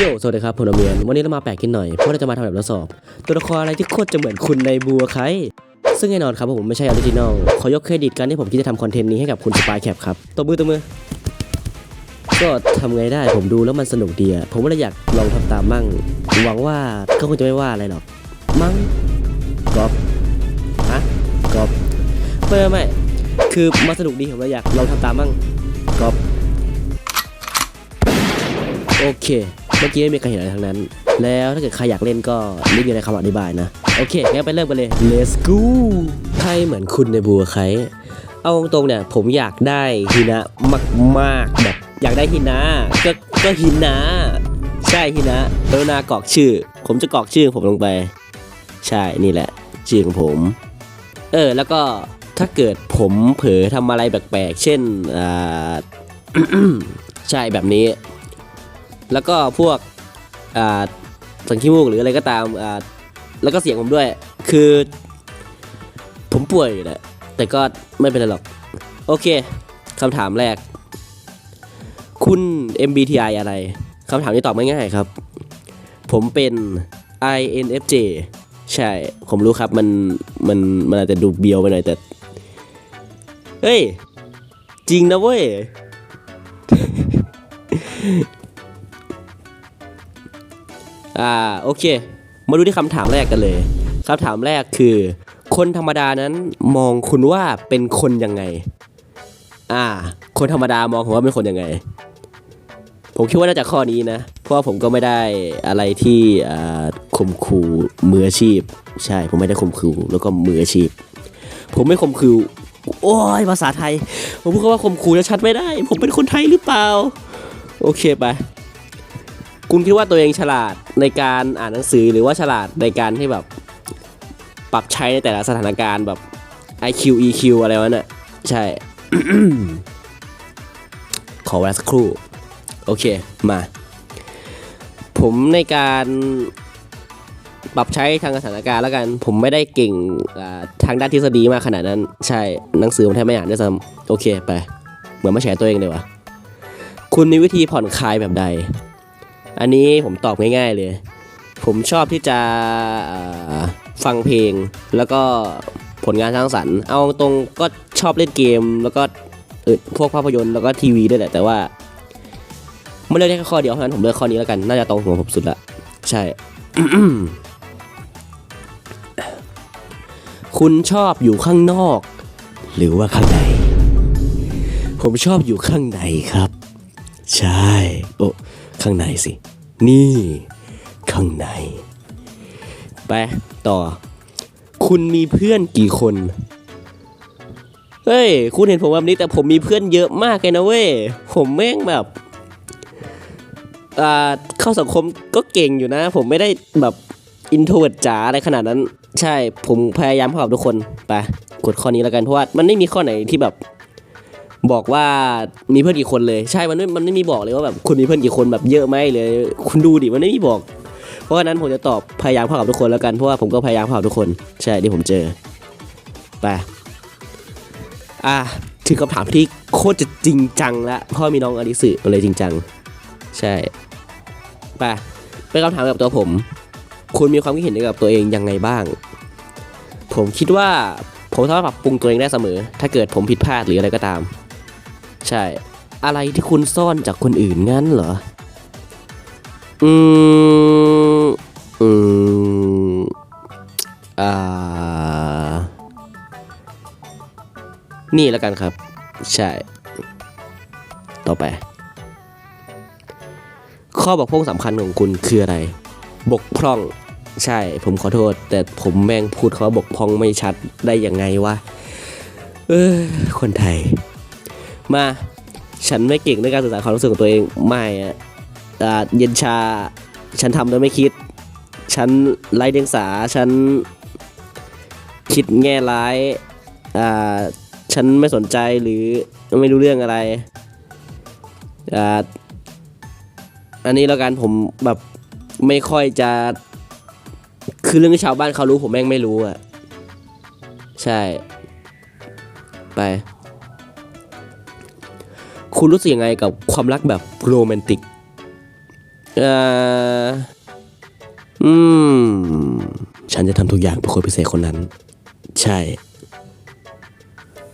โยสวัสดีครับผมอเมียนวันนี้เรามาแปลกกินหน่อยเพราะเราจะมาทำแบบทดสอบ ตัวละครอะไรที่โคตรจะเหมือนคุณในบัวไคซึ่งแน่นอนครับผมไม่ใช่ออริจินอลขอยกเครดิตการที่ผมคิดจะทำคอนเทนต์นี้ให้กับคุณสปายแคปครับตบมือตบมือ ก็ทำไงได้ผมดูแล้วมันสนุกดีอะผมก็เลยอยากลองทำตามมั่ง หวังว่าก็คงจะไม่ว่าอะไรหรอก มั้งกอบฮะกอบไม่ไม่ไม่คือมันสนุกดีผมเลยอยากลองทำตามมั่งกอบโอเค เมื่อกี้ไม่มีใครเห็นอะไรทั้งนั้น แล้วถ้าเกิดใครอยากเล่นก็ลิงก์อยู่ในคำอธิบายนะ โอเคงั้นไปเริ่มกันเลย let's go ใครเหมือนคุณในบัวใครเอาตรงๆเนี่ยผมอยากได้ฮินะมากๆแบบอยากได้ฮินะก็ก็ฮินะใช่ฮินะกรุณากรอกชื่อ ผมจะกรอกชื่อผมลงไป ใช่นี่แหละชื่อของผม เออแล้วก็ถ้าเกิดผมเผลอทำอะไรแปลกๆ เช่นอ่าใช่แบบนี้ แล้วก็พวกสังขี้มูกหรืออะไรก็ตามแล้วก็เสียงผมด้วย คือ ผมป่วยอยู่แหละแต่ก็ไม่เป็นไรหรอก โอเคคำถามแรก คุณ MBTI อะไรคำถามนี้ตอบง่ายๆครับ ผมเป็น INFJ ใช่ ผมรู้ครับมันมันมันอาจจะดูเบียวไปหน่อยแต่ เฮ้ย จริงนะเว้ย อ่าโอเค มาดูที่คำถามแรกกันเลยคำถามแรกคือ คนธรรมดานั้นมองคุณว่าเป็นคนยังไง อ่า คนธรรมดามองผมว่าเป็นคนยังไง ผมคิดว่าน่าจะข้อนี้นะ เพราะว่าผมก็ไม่ได้อะไรที่ข่มขู่มืออาชีพ ใช่ผมไม่ได้ข่มขู่แล้วก็มืออาชีพ ผมไม่ข่มขู่โอ้ยภาษาไทย ผมพูดคำว่าข่มขู่จะชัดไม่ได้ ผมเป็นคนไทยหรือเปล่า โอเคไป คุณคิดว่าตัวเองฉลาดในการอ่านหนังสือหรือว่าฉลาดในการที่แบบปรับใช้ในแต่ละสถานการณ์แบบ IQ EQ อะไรวะเนี่ยใช่ ขอเวลาสักครู่ โอเค มา ผมในการปรับใช้ทางสถานการณ์แล้วกัน ผมไม่ได้เก่งทางด้านทฤษฎีมากขนาดนั้น ใช่หนังสือผมแทบไม่อ่านด้วยซ้ำโอเค ไป เหมือนมาแฉตัวเองเลยวะคุณมีวิธีผ่อนคลายแบบใด อันนี้ผมตอบง่ายๆเลย ผมชอบที่จะฟังเพลงแล้วก็ผลงานสร้างสรรค์ เอาตรงก็ชอบเล่นเกม แล้วก็พวกภาพยนตร์แล้วก็ทีวีด้วยแหละแต่ว่าไม่เลือกแค่ข้อเดียวเท่านั้นผมเลือกข้อนี้แล้วกันน่าจะตรงหัวผมสุดละใช่ คุณชอบอยู่ข้างนอก หรือว่าข้างใน ผมชอบอยู่ข้างในครับ ใช่ โอ้ข้างในสิ นี่ ข้างใน ไป ต่อ คุณมีเพื่อนกี่คน เฮ้ย คุณเห็นผมแบบนี้แต่ผมมีเพื่อนเยอะมากเลยนะเว้ย ผมแม่งแบบอ่าเข้าสังคมก็เก่งอยู่นะ ผมไม่ได้แบบอินโทรเวิร์ดจ๋าอะไรขนาดนั้น ใช่ผมพยายามเข้ากับทุกคนไปกดข้อนี้แล้วกันเพราะว่ามันไม่มีข้อไหนที่แบบ บอกว่ามีเพื่อนกี่คนเลย ใช่มันไม่มันไม่มีบอกเลยว่าแบบคุณมีเพื่อนกี่คนแบบเยอะไหมเลย คุณดูดิมันไม่มีบอก เพราะฉะนั้นผมจะตอบพยายามเข้ากับทุกคนแล้วกันเพราะว่าผมก็พยายามเข้ากับทุกคน ใช่ที่ผมเจอไปอะถึงคำถามที่โคตรจะจริงจังละพราะมีน้องอลิสึเลยจริงจัง ใช่ไปเป็นคำถามกับตัวผม คุณมีความคิดเห็นเกี่ยวกับตัวเองยังไงบ้าง ผมคิดว่าผมสามารถปรับปรุงตัวเองได้เสมอ ถ้าเกิดผมผิดพลาดหรืออะไรก็ตาม ใช่ อะไรที่คุณซ่อนจากคนอื่นงั้นเหรอ อืม อืม อ่า นี่แล้วกันครับ ใช่ ต่อไป ข้อบกพร่องสำคัญของคุณคืออะไร บกพร่องใช่ ผมขอโทษ แต่ผมแม่งพูดเขาว่าบกพร่องไม่ชัดได้ยังไงวะเออคนไทย มา ฉันไม่เก่งในการสื่อสารความรู้สึกของตัวเองไม่อะเย็นชา ฉันทำโดยไม่คิด ฉันไร้เดียงสา ฉันคิดแง่ร้ายอ่าฉันไม่สนใจหรือไม่รู้เรื่องอะไรอ่าอันนี้แล้วกันผมแบบไม่ค่อยจะ คือเรื่องที่ชาวบ้านเขารู้ผมแม่งไม่รู้อะ ใช่ ไป คุณรู้สึกยังไงกับความรักแบบโรแมนติกเอ่ออืม ฉันจะทำทุกอย่างเพื่อคนพิเศษคนนั้น ใช่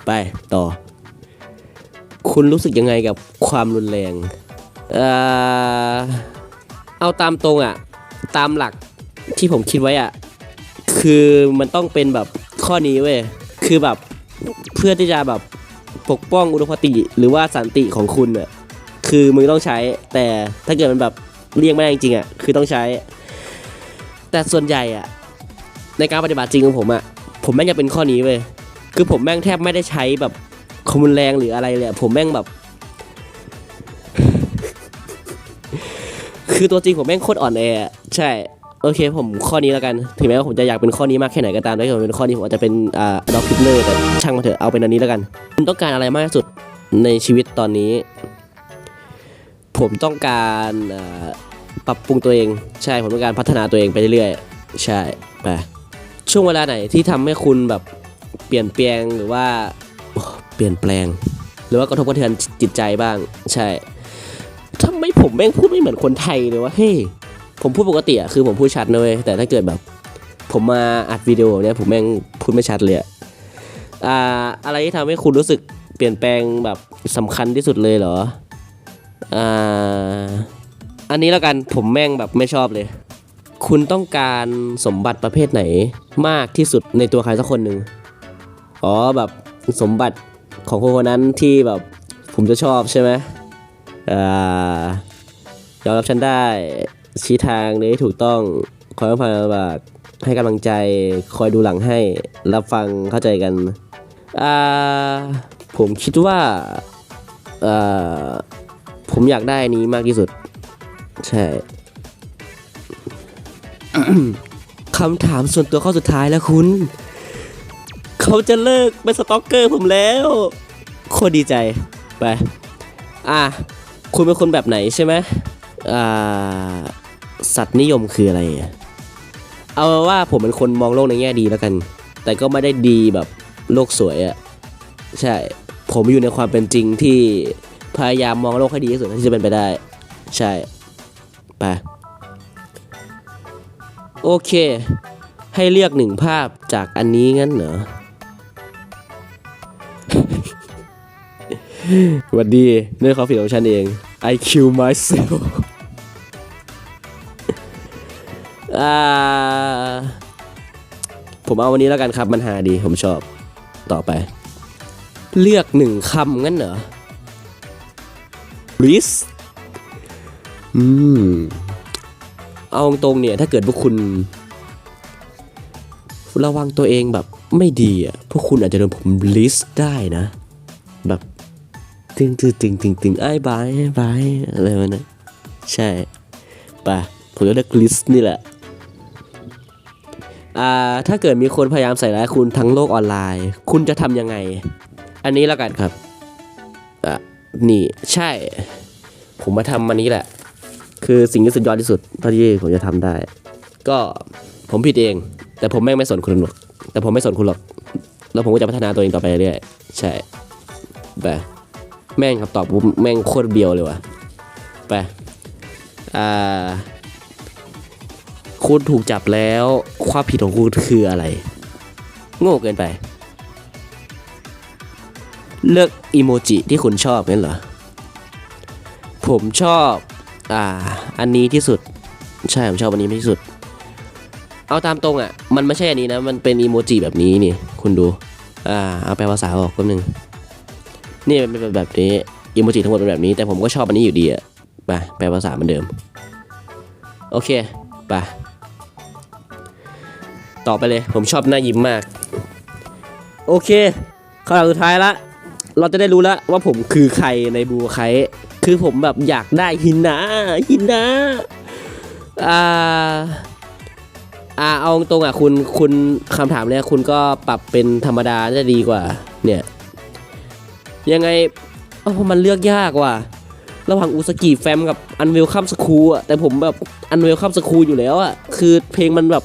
ไปต่อ คุณรู้สึกยังไงกับความรุนแรงเอ่อเอาตามตรงอะตามหลักที่ผมคิดไว้อะคือมันต้องเป็นแบบข้อนี้เว้ย คือแบบเพื่อที่จะแบบ ปกป้องอุดมคติหรือว่าสันติของคุณอะคือมึงต้องใช้แต่ถ้าเกิดมันแบบเลี่ยงไม่ได้จริงๆอะคือต้องใช้ แต่ส่วนใหญ่อะในการปฏิบัติจริงของผมอะผมแม่งจะเป็นข้อนี้เว้ยคือผมแม่งแทบไม่ได้ใช้แบบความรุนแรงหรืออะไรเลยผมแม่งแบบ คือตัวจริงผมแม่งโคตรอ่อนแอใช่ โอเคผมข้อนี้แล้วกัน ถึงแม้ว่าผมจะอยากเป็นข้อนี้มากแค่ไหนก็ตามถ้าเกิดเป็นข้อนี้ผมอาจจะเป็นอ่าดอกพิทเลอร์แต่ช่างมาเถอะเอาเป็นอันนี้แล้วกันคุณต้องการอะไรมากที่สุดในชีวิตตอนนี้ ผมต้องการปรับปรุงตัวเอง ใช่ผมต้องการพัฒนาตัวเองไปเรื่อยๆใช่ไปช่วงเวลาไหนที่ทำให้คุณแบบเปลี่ยนแปลงหรือว่าเปลี่ยนแปลง หรือว่ากระทบกระเทือนจิตใจบ้าง ใช่ทำไมผมแม่งพูดไม่เหมือนคนไทยเลยวะเฮ้ ผมพูดปกติอะคือผมพูดชัดนะเว้ยแต่ถ้าเกิดแบบ ผมมาอัดวิดีโอเนี่ยผมแม่งพูดไม่ชัดเลยอะอ่าอะไรที่ทำให้คุณรู้สึกเปลี่ยนแปลงแบบสำคัญที่สุดเลยเหรออ่าอันนี้แล้วกันผมแม่งแบบไม่ชอบเลย คุณต้องการสมบัติประเภทไหนมากที่สุดในตัวใครสักคนหนึ่งอ๋อแบบสมบัติของคนคนนั้นที่แบบผมจะชอบใช่ไหมอ่ายอมรับฉันได้ ชี้ทางเลยที่ถูกต้องคอยฟังลำบากให้กำลังใจคอยดูหลังให้ รับฟังเข้าใจกันอ่าผมคิดว่าอ่าผมอยากได้อันนี้มากที่สุด ใช่คำถามส่วนตัวข้อสุดท้ายแล้วคุณ เขาจะเลิกเป็นสต็อกเกอร์ผมแล้ว โคตรดีใจไป อะ คุณเป็นคนแบบไหนใช่ไหมอ่า สัตว์นิยมคืออะไรอะเอาว่าผมเป็นคนมองโลกในแง่ดีแล้วกัน แต่ก็ไม่ได้ดีแบบโลกสวยอะใช่ ผมอยู่ในความเป็นจริงที่พยายามมองโลกให้ดีที่สุดที่จะเป็นไปได้ ใช่ไปโอเค ให้เลือกหนึ่งภาพจากอันนี้งั้นเหรอหวัดดีด้วยความผิดของฉันเอง I kill myself อ่าผมเอาวันนี้แล้วกันครับ มันหาดีผมชอบต่อไป เลือกหนึ่งคำงั้นเหรอ please อืม เอาตรงเนี่ยถ้าเกิดพวกคุณระวังตัวเองแบบไม่ดีอะ พวกคุณอาจจะโดนผมลิสต์ได้นะ แบบตึงตึงตึงตึงตึงไอ้บายบายอะไรวะนะ ใช่ ป่ะ ผมจะเลือกลิสต์นี่แหละ ถ้าเกิดมีคนพยายามใส่ร้ายคุณทั้งโลกออนไลน์ คุณจะทำยังไง อันนี้แล้วกันครับนี่ใช่ ผมมาทำมันนี้แหละ คือสิ่งที่สุดยอดที่สุดเท่าที่ผมจะทำได้ ก็ผมผิดเอง แต่ผมแม่งไม่สนคุณหรอกแต่ผมไม่สนคุณหรอก แล้วผมก็จะพัฒนาตัวเองต่อไปเรื่อยๆใช่ไปแม่งครับตอบปุ๊บแม่งโคตรเบียวเลยว่ะไปอ่า คุณถูกจับแล้วความผิดของคุณคืออะไร โง่เกินไป เลือกอีโมจิที่คุณชอบงั้นเหรอ ผมชอบ อ่า อันนี้ที่สุด ใช่ ผมชอบอันนี้ที่สุด เอาตามตรงอะ มันไม่ใช่อันนี้นะ มันเป็นอีโมจิแบบนี้นี่ คุณดู อ่า เอาแปลภาษาออกแป๊บนึง นี่เป็นแบบนี้ อีโมจิทั้งหมดเป็นแบบนี้ แต่ผมก็ชอบอันนี้อยู่ดีอะ ไป แปลภาษาเหมือนเดิม โอเค ไป ต่อไปเลย ผมชอบหน้ายิ้มมาก โอเคข้อสุดท้ายละ เราจะได้รู้แล้วว่าผมคือใครในบูไคคือผมแบบอยากได้หินนะหินนะอ่าอ่าเอาตรงอะคุณคุณคำถามเนี้ยคุณก็ปรับเป็นธรรมดาจะดีกว่า เนี่ย ยังไงเอ้ามันเลือกยากว่ะระหว่างอุสกิแฟมกับอันเวลคัมสคูอะแต่ผมแบบอันเวลคัมสคูอยู่แล้วอะคือเพลงมันแบบ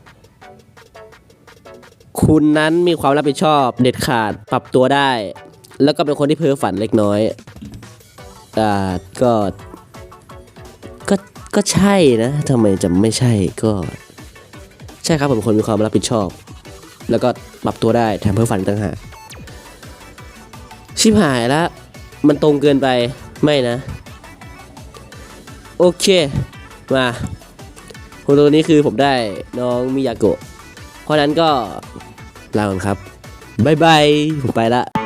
คุณนั้นมีความรับผิดชอบเด็ดขาดปรับตัวได้ แล้วก็เป็นคนที่เพ้อฝันเล็กน้อยอ่าก็ก็ก็ใช่นะทำไมจะไม่ใช่ก็ ใช่ครับผมคนมีความรับผิดชอบ แล้วก็ปรับตัวได้แถมเพ้อฝันต่างหากชิบหายละมันตรงเกินไปไม่นะ โอเค มาคนตัวนี้คือผมได้น้องมิยาโกะเพราะนั้นก็ ลาก่อนครับบายบายผมไปละ